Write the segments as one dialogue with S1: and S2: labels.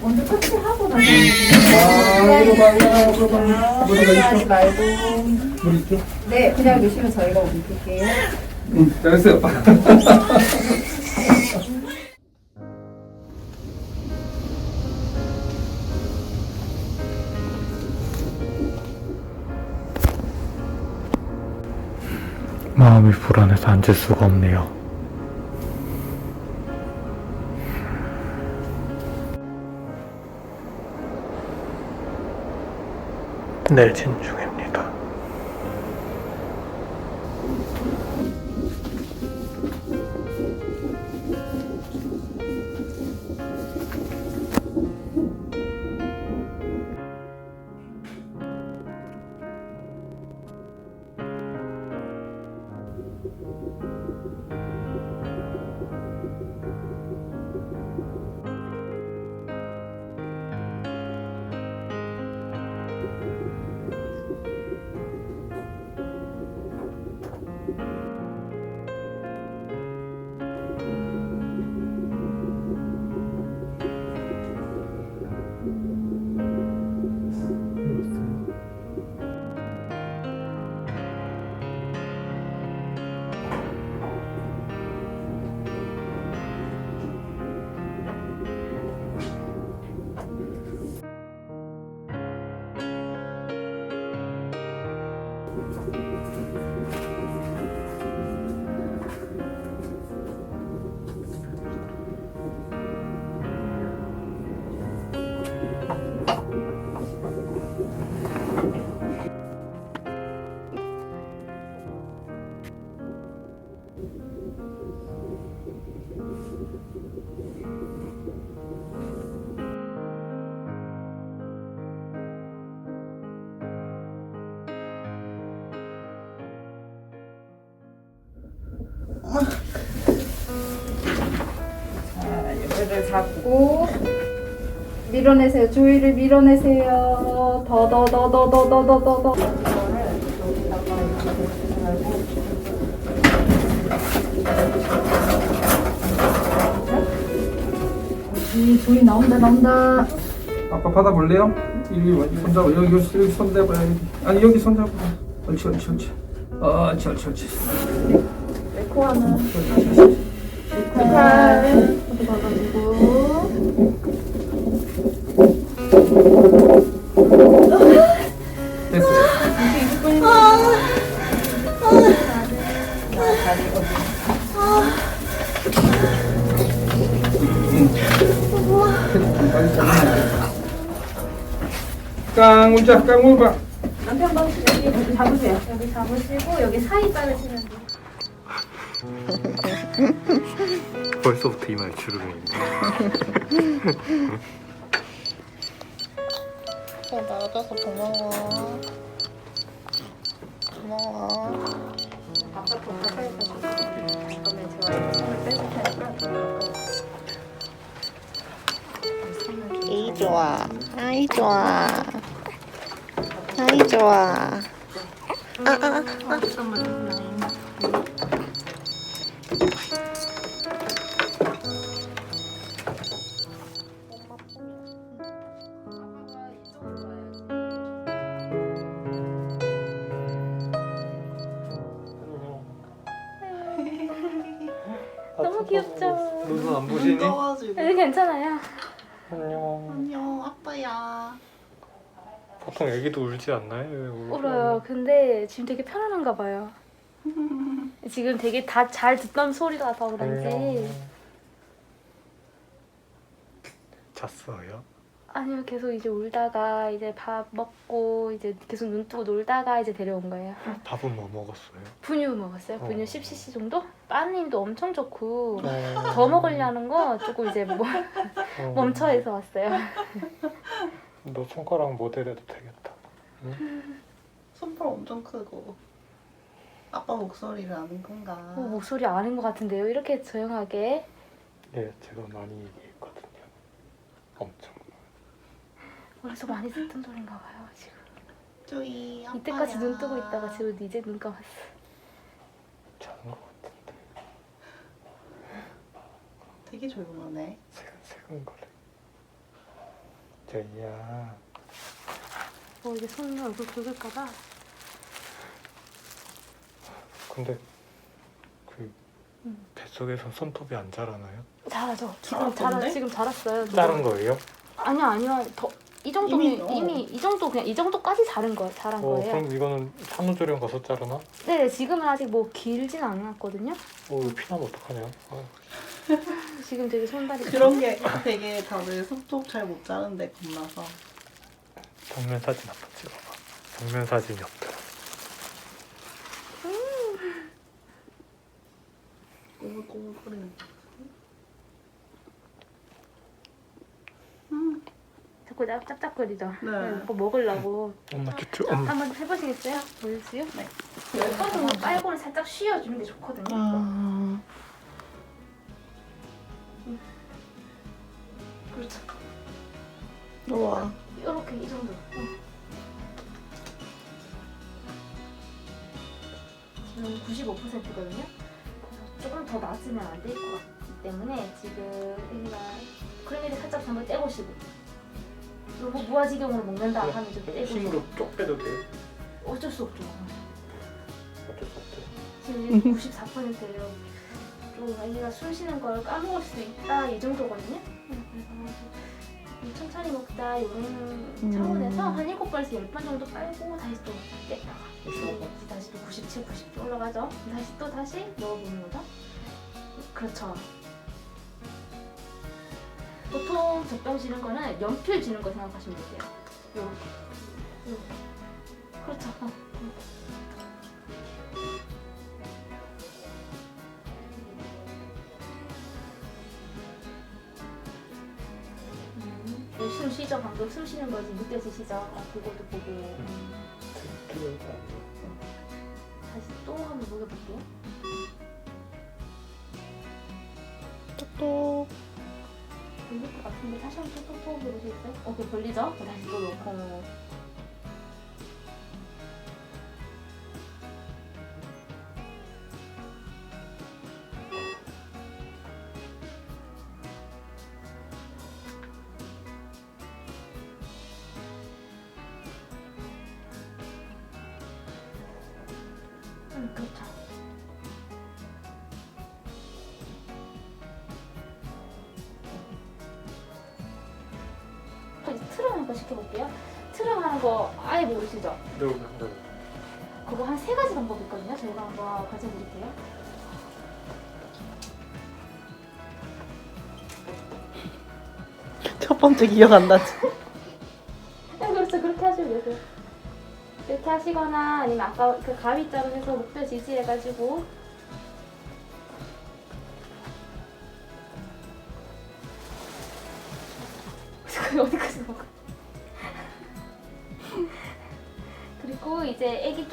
S1: 먼저 터치하고
S2: 아, 있죠?
S1: 말고
S2: 물 있죠?
S1: 네 그냥 넣으시면 저희가 옮길게요.
S2: 응, 잘했어요.
S3: 마음이 불안해서 앉을 수가 없네요. 늘
S1: 진중해. 여기를 잡고 밀어내세요. 조이를 밀어내세요. 더 더 더 더 더 더 더 더 더. 이거를 여기다가 이렇게 대시하고 이 조이 나온다 나온다.
S2: 아빠 받아볼래요? 여기 손 잡아. 여기 여기 손 대봐요. 여기. 아니 여기 손 잡아. 옳지 옳지 옳지. 어, 옳지 옳지 옳지.
S1: 하나.
S2: 옳지, 옳
S1: 봐가지고.
S2: 됐어요. 깡울자 깡울 봐.
S1: 남편 방 여기 여기 잡으세요. 여기 잡으시고 여기 사이 자르시면 돼요.
S3: 벌써부터 이말 주름입니다.
S4: 어, 나와줘서 고마워. 고마워.
S1: 가까이 그러면 제가 손을 빼줄 테니까
S4: 에이, 좋아. 아이, 좋아. 아이, 좋아. 아, 아, 아.
S1: 귀엽죠?
S3: 눈은 안 보시니?
S4: 떠가지고.
S1: 네, 괜찮아요.
S3: 안녕.
S4: 안녕, 아빠야.
S3: 보통 애기도 울지 않나요? 왜 울-
S1: 울어요. 근데 지금 되게 편안한가 봐요. 지금 되게 다 잘 듣던 소리라서 그런지
S3: 안녕. 잤어요?
S1: 아니요 계속 이제 울다가 이제 밥 먹고 이제 계속 눈 뜨고 놀다가 이제 데려온 거예요.
S3: 밥은 뭐 먹었어요?
S1: 분유 먹었어요. 분유
S3: 어.
S1: 10cc 정도? 빠님도 엄청 좋고
S3: 어.
S1: 더 먹으려는 거 조금 이제 뭐
S3: 어.
S1: 멈춰해서 왔어요.
S3: 너 손가락 모델해도 되겠다.
S4: 손발 엄청 크고. 아빠 목소리를 아는 건가?
S1: 어, 목소리 아는 것 같은데요. 이렇게 조용하게
S3: 예, 제가 많이 얘기했거든요. 엄청.
S1: 어디서 많이 듣던 소린가 봐요. 지금
S4: 쪼이, 아빠야.
S1: 이때까지 눈 뜨고 있다가 지금 이제 눈 감았어.
S3: 자는 것 같은데.
S4: 되게 조용하네.
S3: 세근세근 거려. 저희야.
S5: 어 이게 손 얼굴 붉을까봐
S3: 근데 그 뱃속에서 손톱이 안 자라나요?
S5: 잘하죠 지금
S4: 자랄 건데?
S5: 지금 자랐어요
S3: 자른 거예요?
S5: 아니요 아니요 더 이 정도면
S4: 이미,
S5: 이미,
S4: 어.
S5: 이 정도 그냥 이 정도까지 자른 거 자란
S3: 어
S5: 거예요
S3: 그럼 이거는 산후조리원 가서 자르나?
S5: 네 지금은 아직 뭐 길진 않았거든요
S3: 어 이거 피나면 어떡하냐? 아,
S5: 지금 되게 손발이
S4: 그런 게 되게 다들 손톱 잘못 자른데 겁나서.
S3: 정면 사진 한번 찍어봐. 정면 사진이 없더라.
S4: 꼬물꼬물거리는.
S5: 자꾸 짭- 짭짭거리죠
S4: 네.
S5: 뭐 먹으려고
S3: 엄마
S5: 자,
S3: 엄마.
S5: 한번 해보시겠어요? 보여주세요?
S4: 네.
S5: 열번은 빨고를 살짝 쉬어주는 게 좋거든요
S4: 아.
S5: 그렇죠
S4: 우와.
S5: 이렇게 이 정도 응. 지금 95%거든요 조금 더 낮으면 안 될 것 같기 때문에 지금 애기가 크리미를 살짝 한번 떼보시고 그리고 무아지경으로 먹는다 하면 좀 떼보시고
S3: 힘으로 쪽 빼도 돼요?
S5: 어쩔 수 없죠
S3: 어쩔 수 없죠.
S5: 지금 이제 94%예요. 좀 아이가 숨 쉬는 걸 까먹을 수도 있다 이 정도거든요. 음, 그래서 좀 천천히 먹자 이런 차원에서 한 7번에서 10번 정도 빨고 다시 또 뺐다가 이제 다시 또 97, 90 올라가죠. 다시 또 다시 넣어보는 거죠. 그렇죠. 보통 젖병 지는 거는 연필 지는 거 생각하시면 되세요. 요렇게. 요렇게. 그렇죠. 어. 음, 네, 숨 쉬죠 방금 숨 쉬는 거 지금 느껴지시죠? 아, 그것도 보고 음. 다시 또 한번 먹여볼게요
S4: 또.
S5: 걸릴 것 같은 데 다시 한번 톡톡톡 해보시겠어요? 어, 그 걸리죠? 그 다시 또 놓고 음, 그렇죠. 한번 시켜볼게요. 트름 하는 거 아예 모르시죠?
S3: 네, 네, 네.
S5: 그거 한 세 가지 방법이 있거든요. 저희가 한번 가르쳐 드릴게요.
S4: 첫 번째 기억 안 나지?
S5: 네, 그렇죠. 그렇게 하시면 되세요. 이렇게 하시거나 아니면 아까 그 가위자루 해서 목뼈 지지해가지고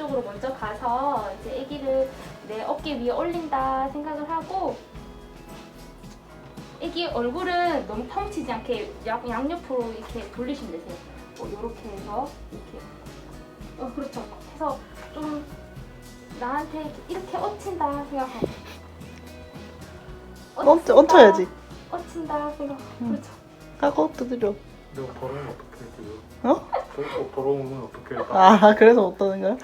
S5: 쪽으로 먼저 가서 이제 아기를 내 어깨 위에 올린다 생각을 하고 아기 얼굴은 너무 파묻히지 않게 양, 양옆으로 이렇게 돌리시면 되세요. 뭐 이렇게 해서 이렇게 어 그렇죠. 해서 좀 나한테 이렇게 얹힌다 생각하고
S4: 얹, 얹혀야지.
S5: 얹힌다 생각.
S4: 음.
S5: 그렇죠.
S4: 하고 두드려.
S3: 내가 더러우면 어떡해 지금?
S4: 어?
S3: 더, 더 더러우면 어떡해?
S4: 아, 그래서 못 떠는 거야?